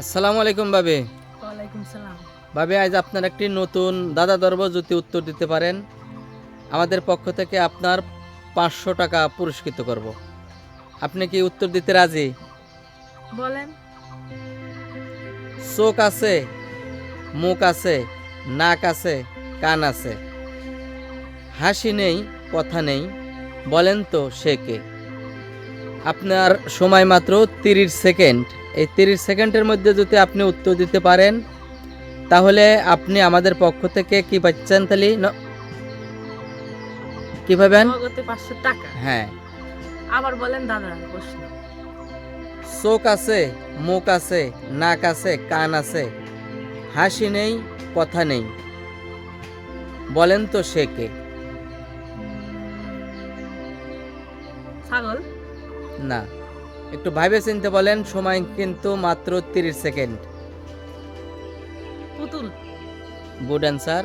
আসসালামু আলাইকুম বাবে। ওয়ালাইকুম সালাম। বাবে আজ আপনার একটি নতুন দাদা দর্ব যদি উত্তর দিতে পারেন। আমাদের পক্ষ থেকে আপনার পাঁচশো টাকা পুরস্কৃত করব। আপনি কি উত্তর দিতে রাজি? বলেন। চোখ আছে মুখ আছে নাক আছে কান আছে। হাসি নেই কথা নেই বলেন তো সে কে। আপনার সময় মাত্র তিরিশ সেকেন্ড। এই তিরিশ সেকেন্ডের মধ্যে যদি আপনি উত্তর দিতে পারেন তাহলে আপনি আমাদের পক্ষ থেকে কি পাচ্ছেন তাহলে? কি পাবেন? টাকা। হ্যাঁ। আবার বলেন দাদা প্রশ্ন। চোখ আছে মুখ আছে নাক আছে কান আছে হাসি নেই কথা নেই। বলেন তো সে কে? ছাগল? না। একটু ভাইবে চিনতে বলেন সময় কিন্তু মাত্র তিরিশ সেকেন্ড। পুতুল। Good answer